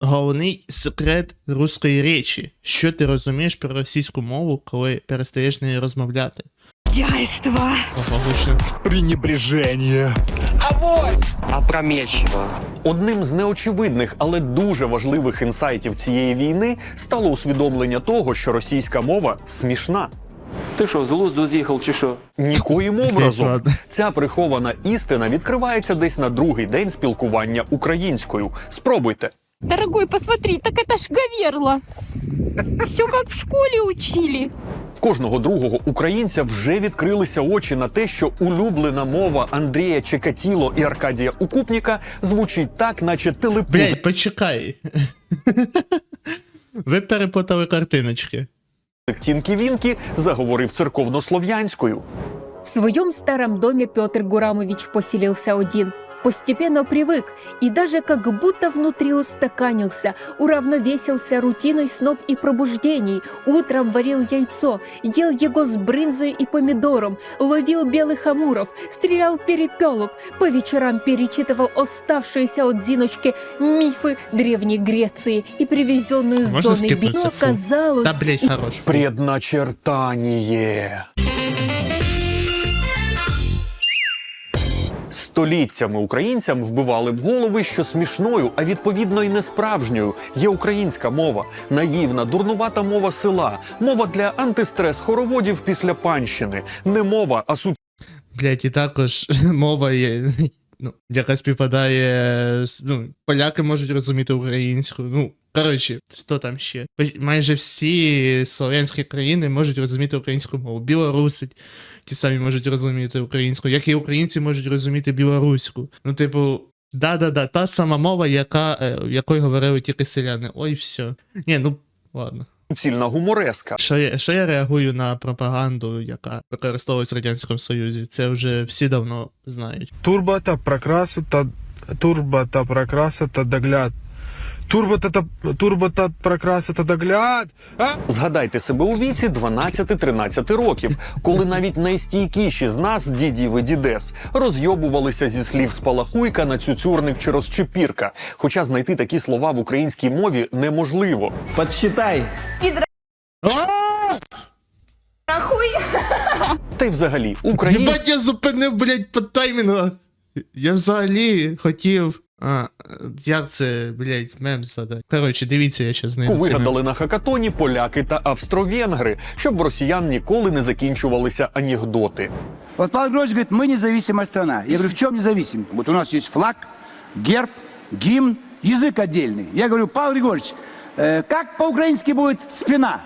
головний секрет руської речі. Що ти розумієш про російську мову, коли перестаєш нею розмовляти? Дяйство. Ого, гучно. Пренебрежение. опрометчиво. Одним з неочевидних, але дуже важливих інсайтів цієї війни стало усвідомлення того, що російська мова смішна. Ти що, з глузду з'їхав чи що? Нікоїм образом. Ладно. Ця прихована істина відкривається десь на другий день спілкування українською. Спробуйте. Дорогой, посмотри, так это ж говерло. Все как в школе учили. В кожного другого українця вже відкрилися очі на те, що улюблена мова Андрія Чекатіло і Аркадія Укупніка звучить так, наче телепузик Блять, почекай. Ви перепутали картиночки. Тінкі Вінкі заговорив церковнослов'янською. В своем старом доме Петр Гурамович поселился один. Постепенно привык и даже как будто внутри устаканился, уравновесился рутиной снов и пробуждений. Утром варил яйцо, ел его с брынзой и помидором, ловил белых амуров, стрелял перепелок, по вечерам перечитывал оставшиеся от Зиночки мифы Древней Греции и привезенную с зоны це? Но Фу. казалось, Та блять, хорош. Предначертання. Століттями українцям вбивали в голови, що смішною, а відповідно й несправжньою є українська мова, наївна, дурнувата мова села, мова для антистрес хороводів після панщини, не мова, а су Блять, і також мова є. Ну, яка співпадає. Ну, поляки можуть розуміти українську. Ну, коротше, що там ще? Майже всі слов'янські країни можуть розуміти українську мову. Білоруси ті самі можуть розуміти українську, як і українці можуть розуміти білоруську. Ну, типу, да-да-да, та сама мова, яка, е, якою говорили тільки селяни. Ой, все. Ні, ну ладно. суцільна гумореска. Що я, що я реагую на пропаганду, яка використовується в Радянському Союзі? Це вже всі давно знають. Турбо та прокрасу та турбо та прокраса та догляд. Турбо та, та та догляд. А? Згадайте себе у віці 12-13 років, коли навіть найстійкіші з нас, дідів і дідес, розйобувалися зі слів спалахуйка на цюцюрник чи розчепірка. Хоча знайти такі слова в українській мові неможливо. Подсчитай. Та й взагалі, українська Єбать, я зупинив, блядь, по таймінгу. Я взагалі хотів. А, як це, блядь, мем згадати. Коротше, дивіться, я щас знайду цей мем. вигадали на хакатоні поляки та австро-венгри, щоб в росіян ніколи не закінчувалися анекдоти. Вот Павел Григорьевич говорит, мы независимая страна. Я говорю, в чем независим? Вот у нас есть флаг, герб, гимн, язык отдельный. Я говорю, Павел Григорьевич, э, как по-украински будет спина?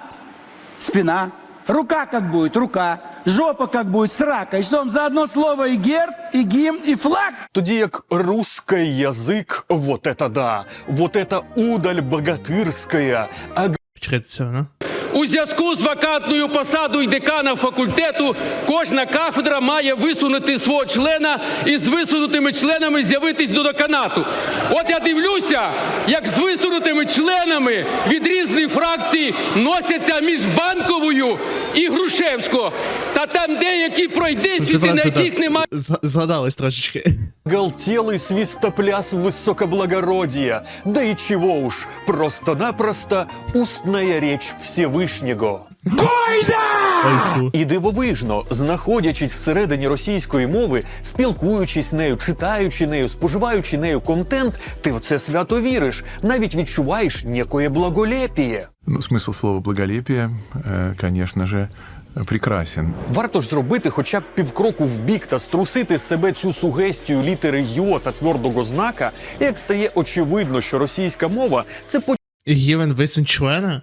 Спина. Рука как будет? Рука. Жопа как будет? Срака. И что вам за одно слово и герб, и гимн, и флаг? Тоді як русский язик, вот это да, вот это удаль богатырская, а Почекайте це, ну. У зв'язку з вакантною посадою декана факультету кожна кафедра має висунути свого члена і з висунутими членами з'явитись до деканату. От я дивлюся, як з висунутими членами від різних фракцій носяться між банковою і Грушевського. Та там деякі пройдисвіти, на яких немає. з- згадались трошечки. Галтелый свистопляс высокоблагородия, да и чего уж, просто-напросто устная речь Всевишнього. Ой, фу. І дивовижно, знаходячись всередині російської мови, спілкуючись нею, читаючи нею, споживаючи нею контент, ти в це свято віриш, навіть відчуваєш некоє благолепіє. Ну, смысл слова благолепие, э, конечно же, прекрасен. Варто ж зробити хоча б півкроку вбік та струсити з себе цю сугестію літери Йо та твердого знака, як стає очевидно, що російська мова це Гівен висунь члена?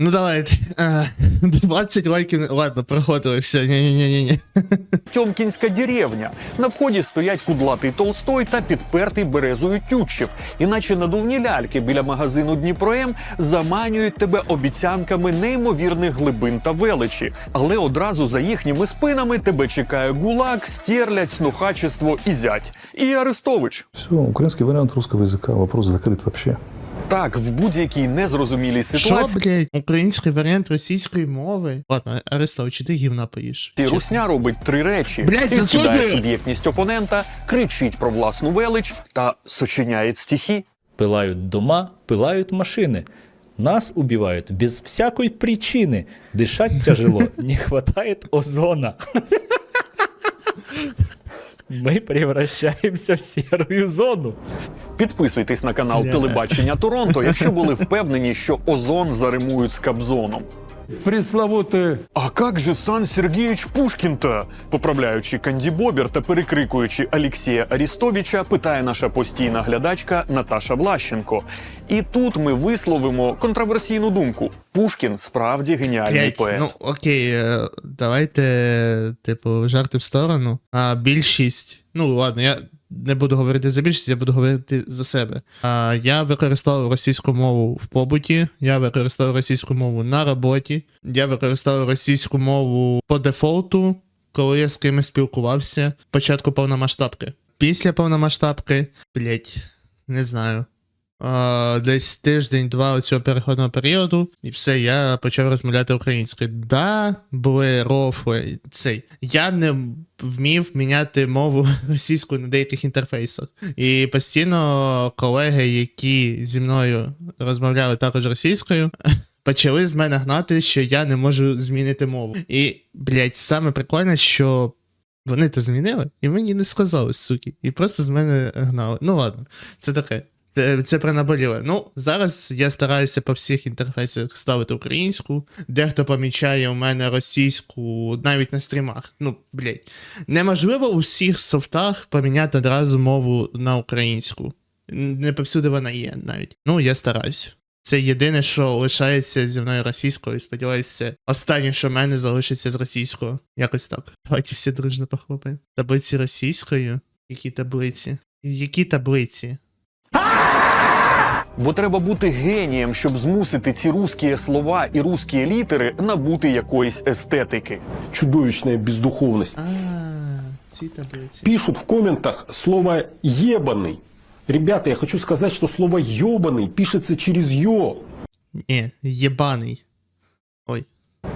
Ну давайте. 20 лайків. Ладно, проходили, все. Ні-ні-ні-ні. Тьомкінська деревня. На вході стоять кудлатий Толстой та підпертий березою Тютчев. Іначе надувні ляльки біля магазину Дніпром заманюють тебе обіцянками неймовірних глибин та величі. Але одразу за їхніми спинами тебе чекає гулак, стерлядь, снухачество і зять. І Арестович. Все, украинский вариант русского языка, вопрос закрыт вообще. Так, в будь-якій незрозумілій Що, ситуації блядь? Український варіант російської мови. Ладно, Арестович, ти гівна поїш. І Чесно. Русня робить три речі: Блядь, відкидає засуджую! суб'єктність опонента, кричить про власну велич та сочиняє стихи. пилають дома, пылают машины. Нас убивают без всякой причины. Дышать тяжело, не хватает озона. Мы превращаемся в серую зону. Підписуйтесь на канал Телебачення Торонто, якщо були впевнені, що озон заримують з Кобзоном. Пресловутые А как же Сан Сергійович Пушкін-то? Поправляючи Канді Бобер та перекрикуючи Алексія Арістовича, питає наша постійна глядачка Наташа Влащенко. І тут ми висловимо контроверсійну думку: Пушкін справді геніальний Блять, поет. ну окей, е, давайте, типу, жарти в сторону. А більшість. Ну ладно, я не буду говорити за більшість, я буду говорити за себе. А, я використовував російську мову в побуті, я використовував російську мову на роботі, я використовував російську мову по дефолту, коли я з кимось спілкувався. Початку повномасштабки. Після повномасштабки, блять, не знаю. Десь тиждень-два цього переходного періоду, і все, я почав розмовляти українською. Да, були рофли. Цей. Я не вмів міняти мову російську на деяких інтерфейсах. І постійно колеги, які зі мною розмовляли також російською, почали з мене гнати, що я не можу змінити мову. І, блядь, саме прикольне, що. Вони то змінили, і мені не сказали, суки. І просто з мене гнали. Ну ладно, це таке. Це, це пренаболіле. Ну, зараз я стараюся по всіх інтерфейсах ставити українську. Дехто помічає у мене російську навіть на стрімах. Ну, блядь. Неможливо у всіх софтах поміняти одразу мову на українську. Не повсюди вона є навіть. Ну, я стараюсь. Це єдине, що лишається зі мною російською, і сподіваюся, останнє, що в мене залишиться з російського. Якось так. Давайте всі дружно похлопаємо. Таблиці російською? Які таблиці? Які таблиці? Бо треба бути генієм, щоб змусити ці русські слова і русські літери набути якоїсь естетики. Чудовищная бездуховность. А, ці таблиці. Пишут в комментах слово «ебаный». Ребята, я хочу сказать, что слово «ебаный» пишется через «ё». Ні, єбаний.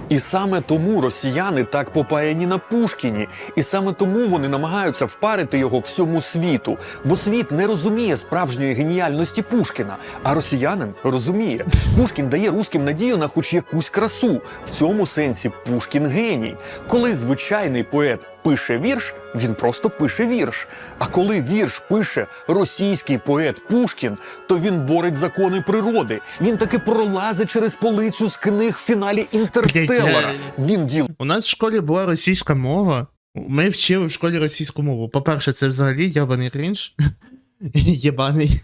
І саме тому росіяни так попаяні на Пушкіні, і саме тому вони намагаються впарити його всьому світу. Бо світ не розуміє справжньої геніальності Пушкіна, а росіянин розуміє. Пушкін дає русським надію на хоч якусь красу. В цьому сенсі Пушкін геній. Коли звичайний поет пише вірш, він просто пише вірш. А коли вірш пише російський поет Пушкін, то він борить закони природи. Він таки пролазить через полицю з книг в фіналі Інтерстеллара. Він діл У нас в школі була російська мова. Ми вчили в школі російську мову. По-перше, це взагалі ябаний крінж. Єбаний.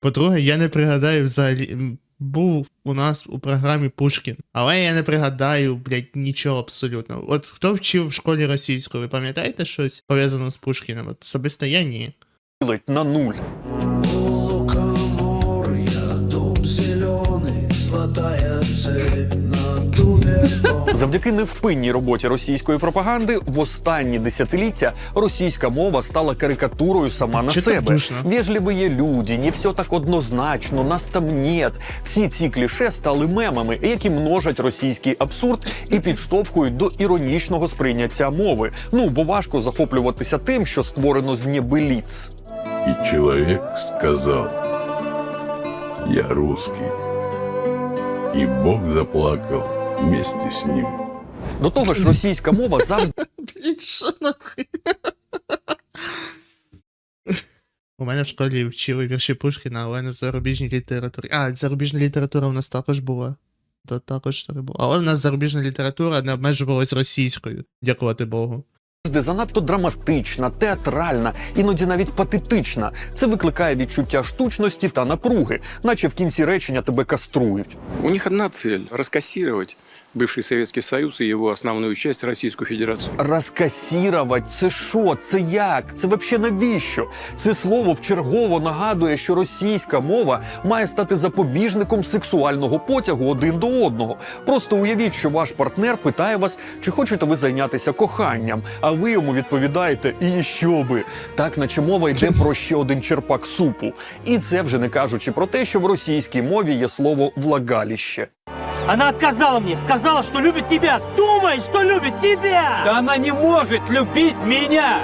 По-друге, я не пригадаю взагалі. Був у нас у програмі Пушкін, але я не пригадаю, блядь, нічого абсолютно. От хто вчив в школі російську, ви пам'ятаєте щось пов'язане з Пушкіним? От особисто я ні. на нуль. Завдяки невпинній роботі російської пропаганди в останні десятиліття російська мова стала карикатурою сама на Чи себе. Вежливі люди, не все так однозначно, нас там нет. Всі ці кліше стали мемами, які множать російський абсурд і підштовхують до іронічного сприйняття мови. Ну бо важко захоплюватися тим, що створено з небеліц. И человек сказал, я русский. И Бог заплакал вместе с ним. До того ж, російська мова завжди Блін, що нахуй? У мене в школі вчили вірші Пушкіна, але не зарубіжній літературі. А, зарубіжна література у нас також була. То також так було. Але в нас зарубіжна література не обмежувалась російською. Дякувати Богу. Занадто драматична, театральна, іноді навіть патетична. Це викликає відчуття штучності та напруги, наче в кінці речення тебе каструють. У них одна цель – раскассировать бывший Советский Союз и его основную часть Российскую Федерацию. Розкасірувати це що? Це як? Це взагалі навіщо? Це слово вчергово нагадує, що російська мова має стати запобіжником сексуального потягу один до одного. Просто уявіть, що ваш партнер питає вас, чи хочете ви зайнятися коханням, а ви йому відповідаєте і що би. Так, наче мова йде про ще один черпак супу. І це вже не кажучи про те, що в російській мові є слово влагаліще. Она отказала мне, сказала, что любит тебя. Думает, что любит тебя. Да она не может любить меня.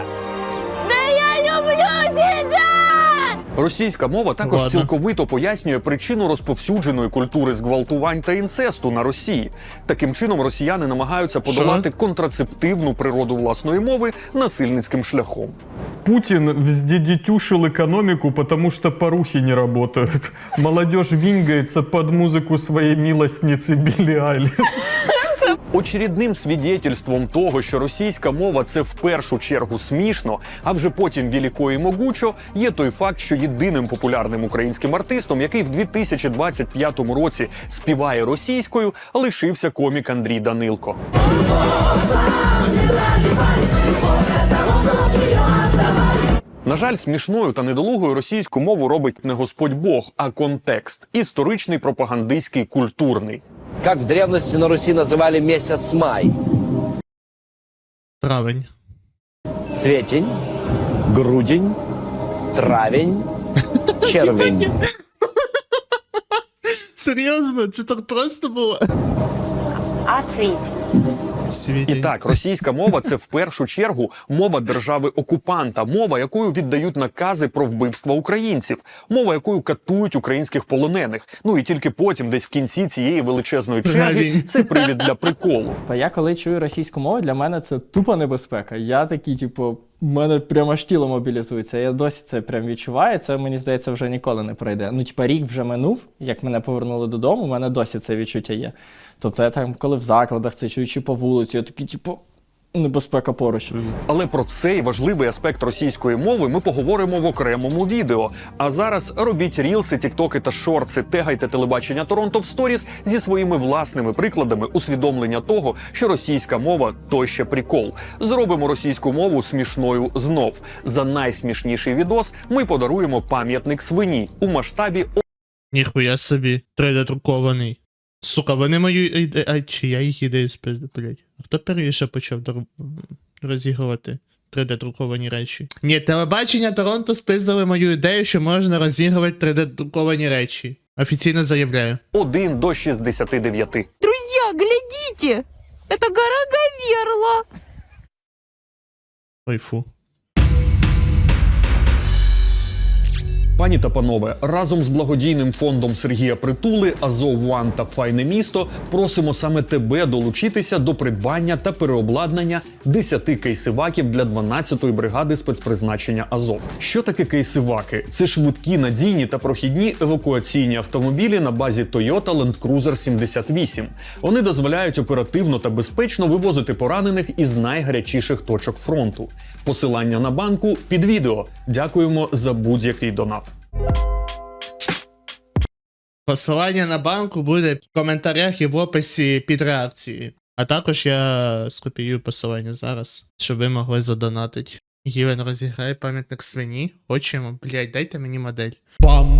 Російська мова також Ладно. цілковито пояснює причину розповсюдженої культури зґвалтувань та інцесту на Росії. Таким чином, росіяни намагаються подолати контрацептивну природу власної мови насильницьким шляхом. Путин вздедетюшил экономику, потому что порухи не работают. Молодежь вингается под музыку своей милостницы Билли Айлиш. Очередним свідетельством того, що російська мова це в першу чергу смішно, а вже потім віліко і могучо, є той факт, що єдиним популярним українським артистом, який в 2025 році співає російською, лишився комік Андрій Данилко. На жаль, смішною та недолугою російську мову робить не Господь Бог, а контекст історичний, пропагандистський, культурний. Как в древности на Руси называли месяц май? Травень. Цветень, грудень, травень, червень. Серйозно, це так просто було. А? І так, російська мова це в першу чергу мова держави окупанта, мова, якою віддають накази про вбивства українців, мова, якою катують українських полонених. Ну і тільки потім, десь в кінці цієї величезної черги, це привід для приколу. Та я коли чую російську мову, для мене це тупа небезпека. Я такий, типу, в мене прямо аж тіло мобілізується. Я досі це прям відчуваю. Це мені здається вже ніколи не пройде. Ну, типа, рік вже минув, як мене повернули додому, у мене досі це відчуття є. Тобто я там, коли в закладах це чую, чи по вулиці, я такий, типу, небезпека поруч. Але про цей важливий аспект російської мови ми поговоримо в окремому відео. А зараз робіть рілси, тіктоки та шорти, тегайте телебачення Торонто в сторіс зі своїми власними прикладами усвідомлення того, що російська мова то ще прикол. Зробимо російську мову смішною знов. За найсмішніший відос ми подаруємо пам'ятник свині у масштабі Ніхуя собі, 3D друкований. Сука, вони мою ідею. А чи я їх ідею спизду, блять. А хто перше почав дор- розігрувати 3D друковані речі? Ні, телебачення Торонто спиздили мою ідею, що можна розігрувати 3D друковані речі. Офіційно заявляю. 1 до 69. Друзья, глядите! Это гора Гаверла! Ой, фу. Пані та панове, разом з благодійним фондом Сергія Притули, Азов Ван та Файне місто просимо саме тебе долучитися до придбання та переобладнання 10 кейсиваків для 12-ї бригади спецпризначення Азов. Що таке кейсиваки? Це швидкі, надійні та прохідні евакуаційні автомобілі на базі Toyota Land Cruiser 78. Вони дозволяють оперативно та безпечно вивозити поранених із найгарячіших точок фронту. Посилання на банку під відео. Дякуємо за будь-який донат. Посилання на банку буде в коментарях і в описі під реакцією. А також я скопіюю посилання зараз, щоб ви могли задонатити. Гівен розіграє пам'ятник свині. Хочемо, блять, дайте мені модель. Бам!